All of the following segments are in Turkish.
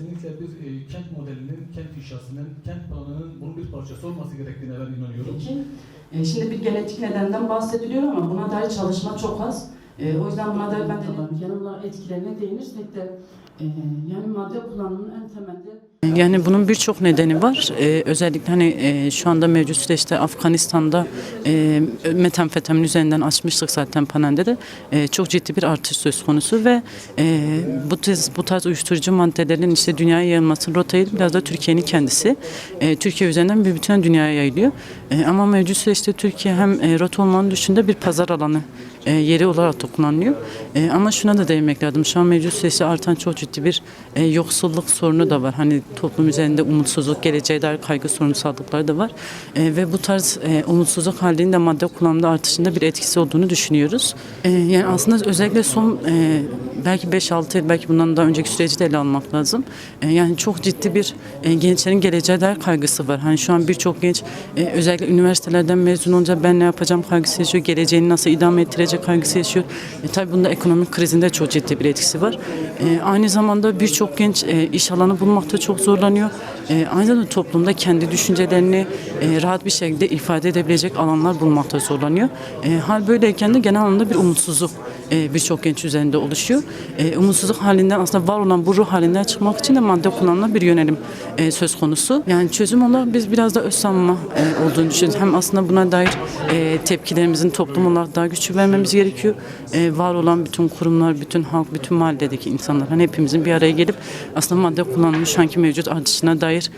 kesinlikle bir e, kent modelinin, kent inşasının, kent planının bunun bir parçası olması gerektiğine ben inanıyorum. Peki, e, şimdi bir genetik nedenden bahsediliyor ama buna dair çalışma çok az. E, o yüzden buna dair ben de yanımla etkilerine değinirsek de e, yani madde kullanımının en temelde Yani bunun birçok nedeni var. Ee, özellikle hani e, şu anda mevcut süreçte Afganistan'da e, metamfetamin üzerinden açmıştık zaten panelde de e, çok ciddi bir artış söz konusu ve e, bu tarz, bu tarz uyuşturucu maddelerin işte dünyaya yayılmasının rotayı biraz da Türkiye'nin kendisi. E, Türkiye üzerinden bir bütün dünyaya yayılıyor. E, ama mevcut süreçte Türkiye hem e, rota olmanın dışında bir pazar alanı e, yeri olarak da kullanılıyor. E, ama şuna da değinmek lazım. Şu an mevcut süreçte artan çok ciddi bir yoksulluk sorunu da var. Hani toplum üzerinde umutsuzluk, geleceğe dair kaygı sorunsallıkları da var. Ve bu tarz umutsuzluk halinde madde kullanımında artışında bir etkisi olduğunu düşünüyoruz. Yani aslında özellikle son belki 5-6 yıl, belki bundan daha önceki süreci de ele almak lazım. E, yani çok ciddi bir e, gençlerin geleceğe dair kaygısı var. Hani şu an birçok genç e, özellikle üniversitelerden mezun olunca ben ne yapacağım kaygısı yaşıyor, geleceğini nasıl idame ettirecek kaygısı yaşıyor. E, tabii bunda ekonomik krizinde çok ciddi bir etkisi var. E, aynı zamanda birçok genç iş alanı bulmakta çok zorlanıyor. E, aynı zamanda toplumda kendi düşüncelerini rahat bir şekilde ifade edebilecek alanlar bulmakta zorlanıyor. E, hal böyleyken de genel anlamda bir umutsuzluk e, birçok genç üzerinde oluşuyor. E, umutsuzluk halinden aslında var olan bu ruh halinden çıkmak için de madde kullanımına bir yönelim e, söz konusu. Yani çözüm olarak biz biraz da öz savunma e, olduğunu düşünüyoruz. Hem aslında buna dair tepkilerimizin toplum olarak daha güçlü vermemiz gerekiyor. Var olan bütün kurumlar, bütün halk, bütün mahalledeki insanlar hani hepimizin bir araya gelip aslında madde kullanımı şu anki mevcut artışına dair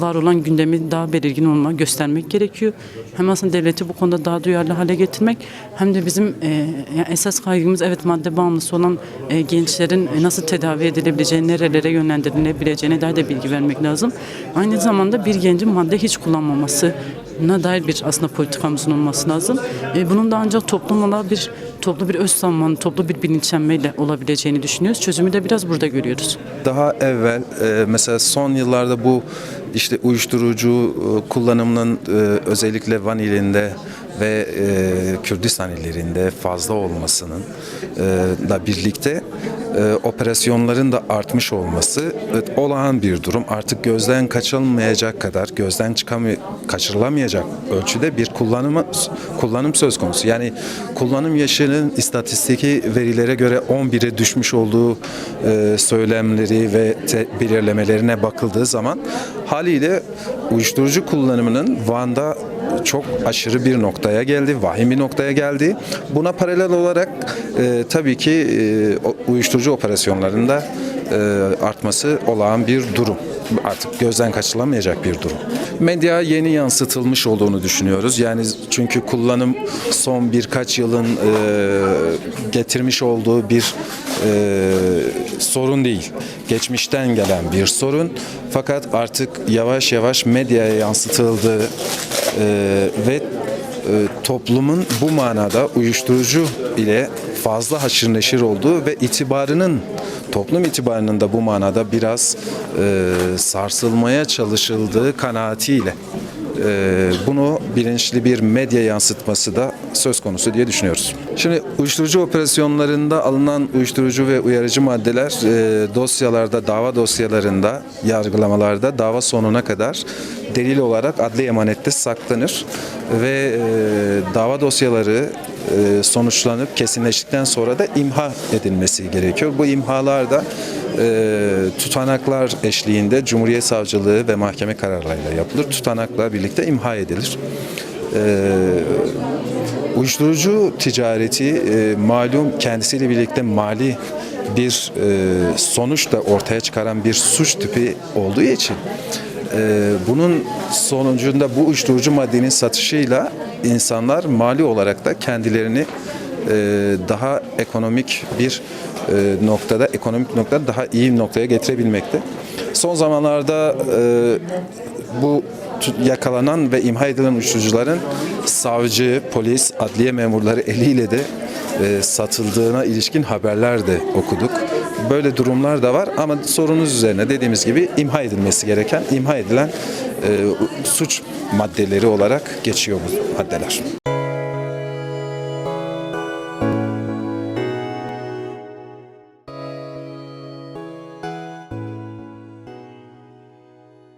var olan gündemi daha belirgin olma göstermek gerekiyor. Hem aslında devleti bu konuda daha duyarlı hale getirmek hem de bizim yani esas kaygımız evet madde bağımlısı olan e, gençlerin e, nasıl tedavi edilebileceğini, nerelere yönlendirilebileceğine dair de bilgi vermek lazım. Aynı zamanda bir gencin madde hiç kullanmaması na dair bir aslında politikamızın olması lazım. E, bunun da ancak toplum olarak bir toplu bir öz savunmanın, toplu bir bilinçlenmeyle olabileceğini düşünüyoruz. Çözümü de biraz burada görüyoruz. Daha evvel e, mesela son yıllarda bu işte uyuşturucu e, kullanımının e, özellikle Van ilinde ve e, Kürdistan illerinde fazla olmasının e, da birlikte e, operasyonların da artmış olması evet, olağan bir durum. Artık gözden kaçılmayacak kadar, gözden çıkamay kaçırılamayacak ölçüde bir kullanımı kullanım söz konusu. Yani kullanım yaşının istatistiki verilere göre 11'e düşmüş olduğu e, söylemleri ve te- belirlemelerine bakıldığı zaman haliyle uyuşturucu kullanımının Van'da çok aşırı bir noktaya geldi, vahim bir noktaya geldi. Buna paralel olarak e, tabii ki e, uyuşturucu operasyonlarında e, artması olağan bir durum. Artık gözden kaçırılamayacak bir durum. Medya yeni yansıtılmış olduğunu düşünüyoruz. Yani çünkü kullanım son birkaç yılın e, getirmiş olduğu bir e, sorun değil. Geçmişten gelen bir sorun. Fakat artık yavaş yavaş medyaya yansıtıldığı ve e, toplumun bu manada uyuşturucu ile fazla haşır neşir olduğu ve itibarının toplum itibarının da bu manada biraz e, sarsılmaya çalışıldığı kanaatiyle e, bunu bilinçli bir medya yansıtması da söz konusu diye düşünüyoruz. Şimdi uyuşturucu operasyonlarında alınan uyuşturucu ve uyarıcı maddeler e, dosyalarda, dava dosyalarında, yargılamalarda dava sonuna kadar delil olarak adli emanette saklanır ve e, dava dosyaları e, sonuçlanıp kesinleştikten sonra da imha edilmesi gerekiyor. Bu imhalar da e, tutanaklar eşliğinde Cumhuriyet Savcılığı ve mahkeme kararlarıyla yapılır. Tutanakla birlikte imha edilir. E, uyuşturucu ticareti e, malum kendisiyle birlikte mali bir e, sonuç da ortaya çıkaran bir suç tipi olduğu için e, bunun sonucunda bu uyuşturucu maddenin satışıyla insanlar mali olarak da kendilerini daha ekonomik bir e, noktada, ekonomik noktada daha iyi noktaya getirebilmekte. Son zamanlarda e, bu yakalanan ve imha edilen uyuşturucuların savcı, polis, adliye memurları eliyle de e, satıldığına ilişkin haberler de okuduk. Böyle durumlar da var ama sorunuz üzerine dediğimiz gibi imha edilmesi gereken, imha edilen e, suç maddeleri olarak geçiyor bu maddeler.